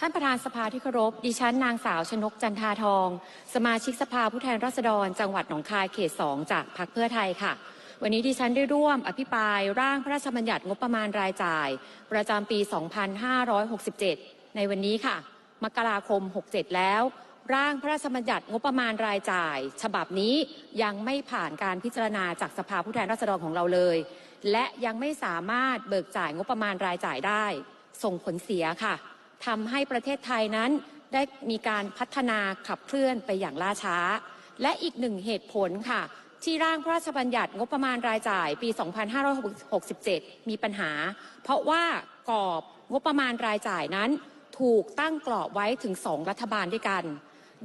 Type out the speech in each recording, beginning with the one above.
ท่านประธานสภาที่เคารพ ดิฉันนางสาวชนกจันทาทอง สมาชิกสภาผู้แทนราษฎร จังหวัดหนองคายเขต2จากพรรคเพื่อไทยค่ะ วันนี้ดิฉันได้ร่วมอภิปรายร่างพระราชบัญญัติงบประมาณรายจ่าย ประจำปี 2567 ในวันนี้ค่ะ มกราคม 67 แล้ว ร่างพระราชบัญญัติงบประมาณรายจ่าย ฉบับนี้ยังไม่ผ่านการพิจารณาจากสภาผู้แทนราษฎรของเราเลย และยังไม่สามารถเบิกจ่ายงบประมาณรายจ่ายได้ ส่งผลเสียค่ะ ทำให้ประเทศไทยนั้นได้มีการพัฒนาขับเคลื่อนไปอย่างล่าช้า และอีกหนึ่งเหตุผลค่ะ ที่ร่างพระราชบัญญัติงบประมาณรายจ่ายปี 2567 มีปัญหา เพราะว่ากรอบงบประมาณรายจ่ายนั้น ถูกตั้งกรอบไว้ถึงสองรัฐบาลด้วยกัน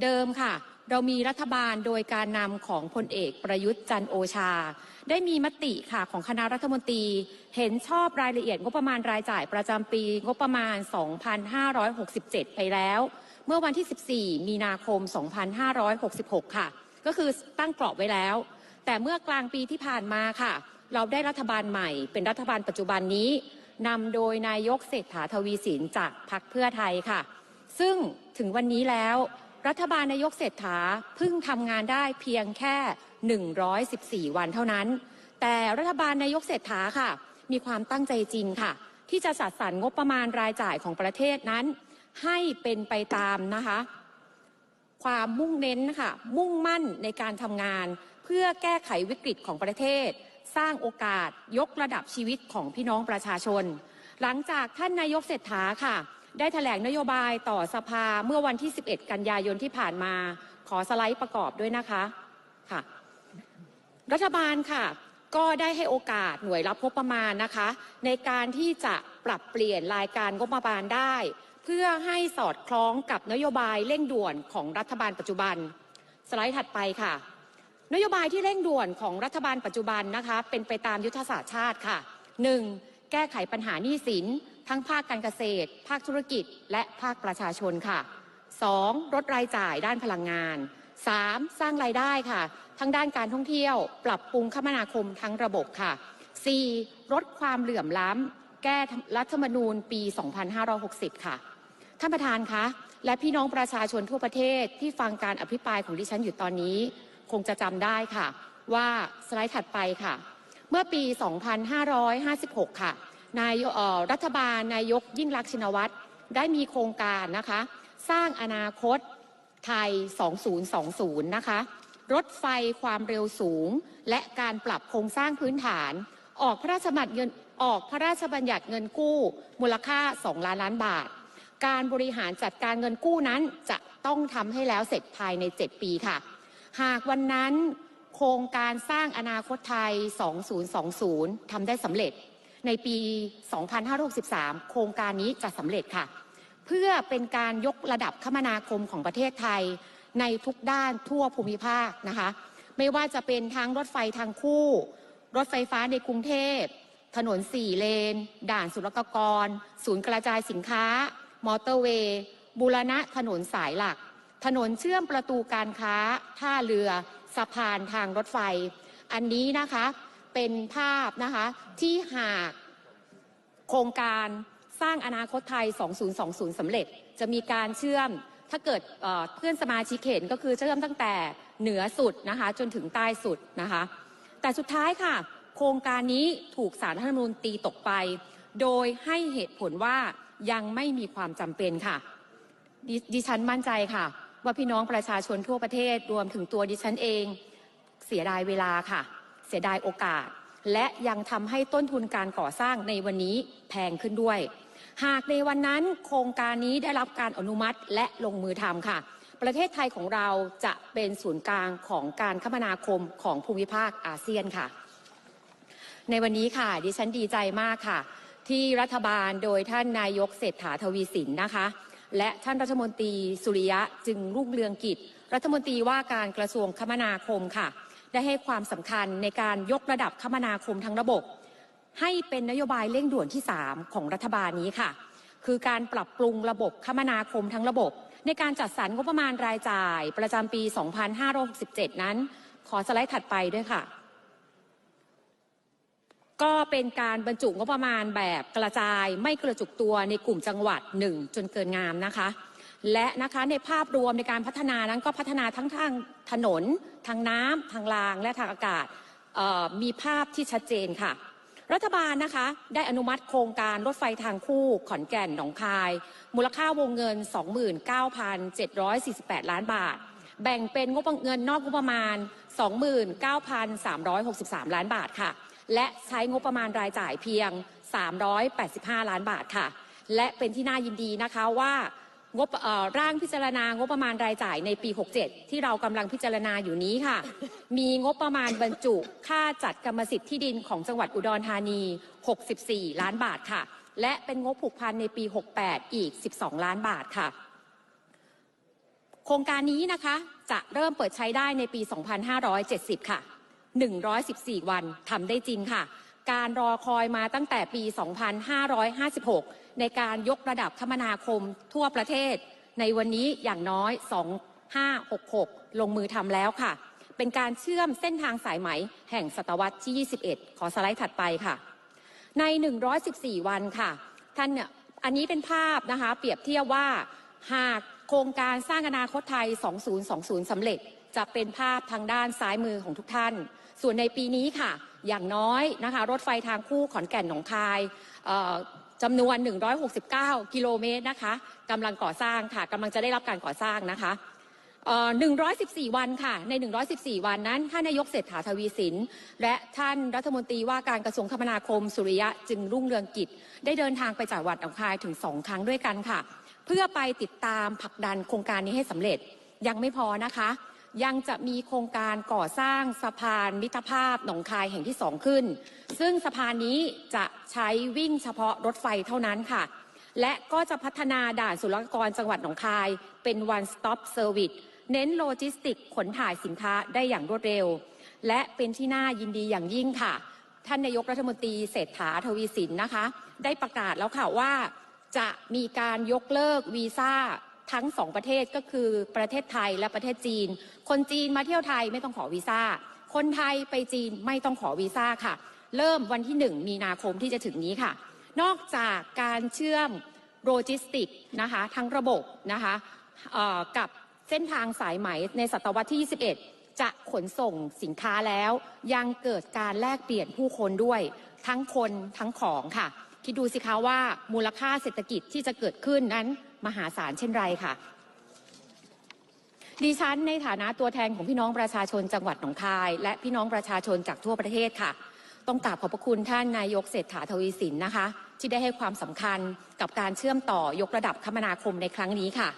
เดิมค่ะ เรามีรัฐบาลโดยการนำของพลเอกประยุทธ์จันโอชา ได้มีมติค่ะของคณะรัฐมนตรี เห็นชอบรายละเอียดงบประมาณรายจ่ายประจำปีงบประมาณ 2567 ไปแล้ว เมื่อวันที่ 14 มีนาคม 2566 ค่ะ ก็คือตั้งกรอบไว้แล้ว แต่เมื่อกลางปีที่ผ่านมาค่ะ เราได้รัฐบาลใหม่ เป็นรัฐบาลปัจจุบันนี้นำโดยนายกเศรษฐาทวีสินจากพรรคเพื่อไทยค่ะ ซึ่งถึงวันนี้แล้ว รัฐบาลนายกเศรษฐาเพิ่งทำงานได้เพียงแค่ 114 วันเท่านั้น แต่รัฐบาลนายกเศรษฐาค่ะ มีความตั้งใจจริงค่ะ ที่จะจัดสรรงบประมาณรายจ่ายของประเทศนั้น ให้เป็นไปตามนะคะ ความมุ่งเน้นค่ะ มุ่งมั่นในการทำงาน เพื่อแก้ไขวิกฤตของประเทศ สร้างโอกาสยกระดับชีวิตของพี่น้องประชาชน หลังจากท่านนายกเศรษฐาค่ะ ได้แถลงนโยบายต่อสภาเมื่อวันที่ 11 กันยายนที่ผ่านมาขอสไลด์ประกอบด้วยนะคะค่ะ รัฐบาลค่ะ ก็ได้ให้โอกาสหน่วยรับงบประมาณนะคะ ในการที่จะปรับเปลี่ยนรายการงบประมาณได้ เพื่อให้สอดคล้องกับนโยบายเร่งด่วนของรัฐบาลปัจจุบัน สไลด์ถัดไปค่ะ นโยบายที่เร่งด่วนของรัฐบาลปัจจุบันนะคะ เป็นไปตามยุทธศาสตร์ชาติค่ะ 1. แก้ไขปัญหาหนี้สิน ทั้งภาคการเกษตร ภาคธุรกิจ และภาคประชาชนค่ะ 2. ลดรายจ่ายด้านพลังงาน 3. สร้างรายได้ค่ะ ทั้งด้านการท่องเที่ยว ปรับปรุงคมนาคมทั้งระบบค่ะ 4. ลดความเหลื่อมล้ำ แก้รัฐธรรมนูญปี 2560 ค่ะ ท่านประธานคะ และพี่น้องประชาชนทั่วประเทศที่ฟังการอภิปรายของดิฉันอยู่ตอนนี้ คงจะจำได้ค่ะ ว่าสไลด์ถัดไปค่ะ เมื่อปี 2556 ค่ะ นายรัฐบาลนายกยิ่งรักษณ์ชินวัตรได้มีโครงการนะคะ สร้างอนาคตไทย 2020 นะคะ รถไฟความเร็วสูง และการปรับโครงสร้างพื้นฐาน ออกพระราชบัญญัติเงินออกพระราชบัญญัติเงินกู้ มูลค่า 2 ล้านล้านบาท การบริหารจัดการเงินกู้นั้นจะต้องทำให้แล้วเสร็จภายใน 7 ปีค่ะ หากวันนั้นโครงการสร้างอนาคตไทย 2020 ทำได้สำเร็จ ในปี 2563 โครงการนี้จะสำเร็จค่ะ เพื่อเป็นการยกระดับคมนาคมของประเทศไทย ในทุกด้านทั่วภูมิภาคนะคะ ไม่ว่าจะเป็นทั้งรถไฟทางคู่ รถไฟฟ้าในกรุงเทพ ถนนสี่เลน ด่านศุลกากร ศูนย์กระจายสินค้า มอเตอร์เวย์บูรณะถนนสายหลัก ถนนเชื่อมประตูการค้า ท่าเรือ สะพานทางรถไฟ อันนี้นะคะ เป็นภาพนะคะที่หากโครงการสร้างอนาคตไทย 2020สำเร็จ จะมีการเชื่อมถ้าเกิดเอ่อเพื่อนสมาชิกเห็นก็คือเชื่อมตั้งแต่เหนือสุดนะคะจนถึงใต้สุดนะคะ แต่สุดท้ายค่ะ โครงการนี้ถูกสารรัฐธรรมนูญตีตกไป โดยให้เหตุผลว่ายังไม่มีความจำเป็นค่ะดดิฉันมั่นใจค่ะ ว่าพี่น้องประชาชนทั่วประเทศรวมถึงตัวดิฉันเอง เสียดายเวลาค่ะ เสียดายโอกาส และยังทำให้ต้นทุนการก่อสร้างในวันนี้แพงขึ้นด้วย หากในวันนั้นโครงการนี้ได้รับการอนุมัติและลงมือทำค่ะ ประเทศไทยของเราจะเป็นศูนย์กลางของการคมนาคมของภูมิภาคอาเซียนค่ะ ในวันนี้ค่ะ ดิฉันดีใจมากค่ะ ที่รัฐบาลโดยท่านนายกเศรษฐาทวีสินนะคะและท่านรัฐมนตรีสุริยะจึงรุ่งเรืองกิจ รัฐมนตรีว่าการกระทรวงคมนาคมค่ะ ได้ให้ความสำคัญในการยกระดับคมนาคมทั้งระบบ ให้เป็นนโยบายเร่งด่วนที่ 3 ของรัฐบาลนี้ค่ะ คือการปรับปรุงระบบคมนาคมทั้งระบบ ในการจัดสรรงบประมาณรายจ่ายประจำปี 2567 นั้น ขอสไลด์ถัดไปด้วยค่ะ ก็เป็นการบรรจุงบประมาณแบบกระจายไม่กระจุกตัวในกลุ่มจังหวัดหนึ่งจนเกินงามนะคะ และนะคะในภาพรวมในการพัฒนานั้นก็พัฒนาทั้งทางถนน ทางน้ำทางรางและทางอากาศมีภาพที่ชัดเจนค่ะ รัฐบาลนะคะได้อนุมัติโครงการรถไฟทางคู่ขอนแก่นหนองคาย มูลค่าวงเงิน 29,748 ล้านบาท แบ่งเป็นงบเงินนอกงบประมาณ 29,363 ล้านบาทค่ะ และใช้งบประมาณรายจ่ายเพียง 385 ล้านบาทค่ะ และเป็นที่น่ายินดีนะคะว่า งบร่างพิจารณางบประมาณรายจ่ายในปี 67 ที่เรากำลังพิจารณาอยู่นี้ค่ะ มีงบประมาณบรรจุค่าจัดกรรมสิทธิ์ที่ดินของจังหวัดอุดรธานี 64 ล้านบาทค่ะ และเป็นงบผูกพันในปี 68 อีก 12 ล้านบาทค่ะ โครงการนี้นะคะจะเริ่มเปิดใช้ได้ในปี 2570 ค่ะ 114 วันทำได้จริงค่ะ การรอคอยมาตั้งแต่ปี 2556 ในการยกระดับคมนาคมทั่วประเทศ ในวันนี้อย่างน้อย 2566 ลงมือทำแล้วค่ะ เป็นการเชื่อมเส้นทางสายไหมแห่งศตวรรษที่ 21 ขอสไลด์ถัดไปค่ะ ใน 114 วันค่ะ ท่านเนี่ยอันนี้เป็นภาพนะคะ เปรียบเทียบว่าหากโครงการสร้างอนาคตไทย 2020 สำเร็จจะเป็นภาพทางด้านซ้ายมือของทุกท่าน ส่วนในปีนี้ค่ะ อย่างน้อยนะคะ รถไฟทางคู่ขอนแก่นหนองคายเจำนวน 169 กิโลเมตรนะคะกำลังก่อสร้างค่ะกำลังจะได้รับการก่อสร้างนะคะ114 วันค่ะ ใน 114 วันนั้น ท่านนายกเศรษฐาทวีสิน และท่านรัฐมนตรีว่าการกระทรวงคมนาคมสุริยะจึงรุ่งเรืองกิจ ได้เดินทางไปจังหวัดหนองคายถึง2ครั้งด้วยกันค่ะ เพื่อไปติดตามผลักดันโครงการนี้ให้สำเร็จยังไม่พอนะคะ ยังจะมีโครงการก่อสร้างสะพานมิตรภาพหนองคายแห่งที่สองขึ้น ซึ่งสะพานนี้จะใช้วิ่งเฉพาะรถไฟเท่านั้นค่ะ และก็จะพัฒนาด่านศุลกากรจังหวัดหนองคาย เป็น one stop service เน้นโลจิสติกขนถ่ายสินค้าได้อย่างรวดเร็ว และเป็นที่น่ายินดีอย่างยิ่งค่ะ ท่านนายกรัฐมนตรีเศรษฐาทวีสินนะคะ ได้ประกาศแล้วค่ะว่า จะมีการยกเลิกวีซ่า ทั้งสองประเทศก็คือประเทศไทยและประเทศจีน คนจีนมาเที่ยวไทยไม่ต้องขอวีซ่า คนไทยไปจีนไม่ต้องขอวีซ่าค่ะ เริ่มวันที่หนึ่งมีนาคมที่จะถึงนี้ค่ะ นอกจากการเชื่อมโลจิสติกนะคะทั้งระบบนะคะกับเส้นทางสายไหมในศตวรรษที่ 21 จะขนส่งสินค้าแล้ว ยังเกิดการแลกเปลี่ยนผู้คนด้วย ทั้งคนทั้งของค่ะ คิดดูสิคะว่ามูลค่าเศรษฐกิจที่จะเกิดขึ้นนั้น มหาศาลเช่นไรค่ะดิฉันในฐานะตัวแทนของพี่น้องประชาชนจังหวัดหนองคาย และพี่น้องประชาชนจากทั่วประเทศค่ะ ต้องกราบขอบพระคุณท่านนายกเศรษฐาทวีสินนะคะ ที่ได้ให้ความสำคัญกับการเชื่อมต่อยกระดับคมนาคมในครั้งนี้ค่ะ